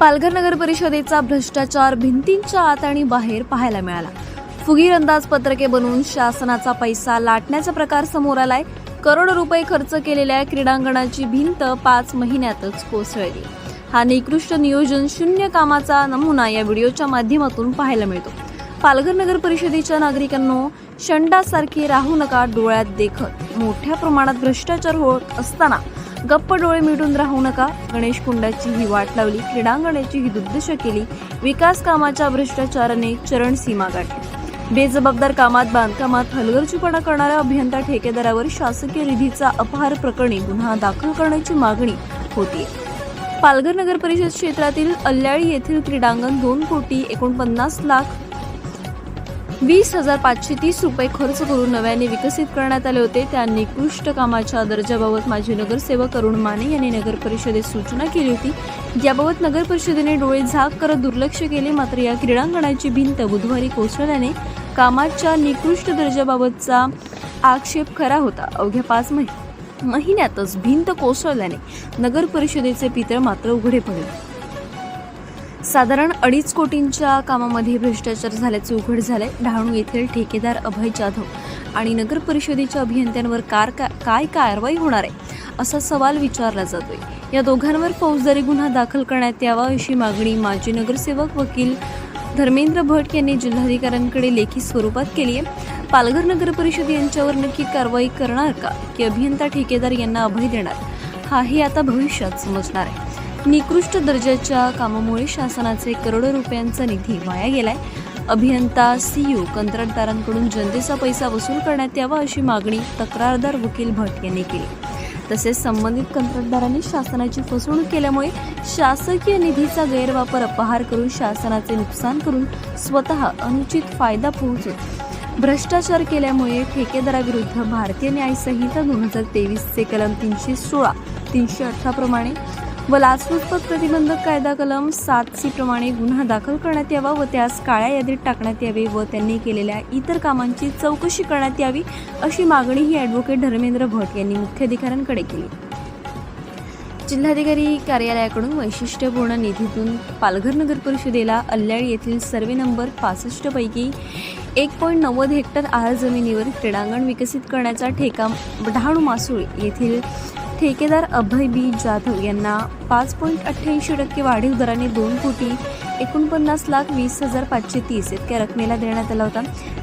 पालघर नगर परिषदेचा भ्रष्टाचार भिंतींच्या आत आणि बाहेर पाहायला मिळाला. फुगीर अंदाजपत्रके बनवून शासनाचा पैसा लाटण्याचा प्रकार समोर आलाय. करोड रुपये खर्च केलेल्या क्रीडांगणाची भिंत पाच महिन्यातच कोसळली. हा निकृष्ट नियोजन शून्य कामाचा नमुना या व्हिडिओच्या माध्यमातून पाहायला मिळतो. पालघर नगर परिषदेच्या नागरिकांनो शंडासारखे राहू नका डोळ्यात देखत. मोठ्या प्रमाणात भ्रष्टाचार होत असताना गप्प डोळे मिटून राहू नका. गणेश कुंडाची ही वाट लावली. क्रीडांगणाची ही दुर्दशा केली. विकास कामाच्या भ्रष्टाचाराने चरण सीमा गाठली. बेजबाबदार कामात बांधकामात हलगर्जीपणा करणाऱ्या अभियंता ठेकेदारावर शासकीय निधीचा अपहार प्रकरणी गुन्हा दाखल करण्याची मागणी होती पालघर नगर परिषद क्षेत्रातील अल्ल्याळी येथील क्रीडांगण दोन कोटी एकोणपन्नास लाख वीस हजार पाचशे तीस रुपये खर्च करून नव्याने विकसित करण्यात आले होते. त्या निकृष्ट कामाच्या दर्जाबाबत माजी नगरसेवक अरुण माने यांनी नगर परिषदेत सूचना केली होती. याबाबत नगर परिषदेने डोळे झाक करत दुर्लक्ष केले. मात्र या क्रीडांगणाची भिंत बुधवारी कोसळल्याने कामाच्या निकृष्ट दर्जाबाबतचा आक्षेप खरा होता. अवघ्या पाच महि महिन्यातच भिंत कोसळल्याने नगर परिषदेचे पित्र मात्र उघडे पडले. साधारण अडीच कोटींच्या कामामध्ये भ्रष्टाचार झाल्याचे उघड झाले डहाणू येथील ठेकेदार अभय जाधव आणि नगर परिषदेच्या अभियंत्यांवर कार का काय कारवाई होणार आहे असा सवाल विचारला जातोय. या दोघांवर फौजदारी गुन्हा दाखल करण्यात यावा अशी मागणी माजी नगरसेवक वकील धर्मेंद्र भट यांनी जिल्हाधिकाऱ्यांकडे लेखी स्वरूपात केली आहे. पालघर नगर परिषद यांच्यावर नक्की कारवाई करणार का की अभियंता ठेकेदार यांना अभय देणार? हाही आता भविष्यात समजणार आहे. निकृष्ट दर्जाच्या कामामुळे शासनाचे करोडो रुपयांचा निधी वाया गेलाय. अभियंता सीयू कंत्राटदारांकडून जनतेचा पैसा वसूल करण्यात यावा अशी मागणी तक्रारदार वकील भट यांनी केली. तसेच संबंधित कंत्राटदारांनी शासनाची फसवणूक केल्यामुळे शासकीय निधीचा गैरवापर अपहार करून शासनाचे नुकसान करून स्वतः अनुचित फायदा पोहोचून भ्रष्टाचार केल्यामुळे ठेकेदाराविरुद्ध भारतीय न्यायसंहिता दोन हजार तेवीसचे कलम तीनशे सोळा तीनशे अठराप्रमाणे व लाचलुचपत प्रतिबंधक कायदा कलम सात सी प्रमाणे गुन्हा दाखल करण्यात यावा व त्यास काळ्या यादीत टाकण्यात यावे व त्यांनी केलेल्या इतर कामांची चौकशी करण्यात यावी अशी मागणी ही ॲडव्होकेट धर्मेंद्र भट यांनी मुख्याधिकाऱ्यांकडे केली. जिल्हाधिकारी कार्यालयाकडून वैशिष्ट्यपूर्ण निधीतून पालघर नगर परिषदेला अल्ल्याळ येथील सर्वे नंबर पासष्ट पैकी एक पॉईंट नव्वद हेक्टर आहार जमिनीवर क्रीडांगण विकसित करण्याचा ठेका डहाणू मासूळ येथील ठेकेदार अभय बी जाधव यांना पाच पॉईंट अठ्ठ्याऐंशी टक्के वाढीव दराने दोन कोटी एकोणपन्नास लाख वीस हजार पाचशे तीस इतक्या रकमेला देण्यात आला होता.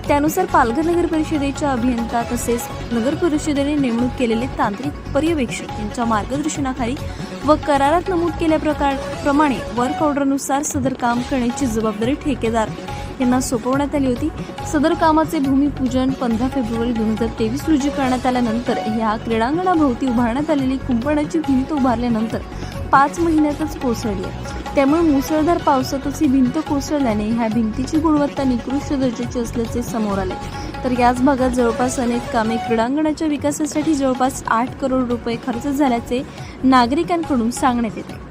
त्यानुसार पालघर नगर परिषदेच्या अभियंता तसेच नगर परिषदेने नेमणूक केलेले तांत्रिक पर्यवेक्षक यांच्या मार्गदर्शनाखाली व करारात नमूद केल्या प्रकार प्रमाणे वर्क ऑर्डरनुसार सदर काम करण्याची जबाबदारी ठेकेदार यांना सोपवण्यात आली होती. सदर कामाचे भूमिपूजन पंधरा फेब्रुवारी दोन हजार तेवीस रोजी करण्यात आल्यानंतर ह्या क्रीडांगणाभोवती उभारण्यात आलेली कुंपणाची भिंत उभारल्यानंतर पाच महिन्यातच कोसळली त्यामुळे मुसळधार पावसातच ही भिंत कोसळल्याने ह्या भिंतीची गुणवत्ता निकृष्ट दर्जाची असल्याचे समोर आले. तर याच भागात जवळपास अनेक कामे क्रीडांगणाच्या विकासासाठी जवळपास आठ करोड रुपये खर्च झाल्याचे नागरिकांकडून सांगण्यात येते.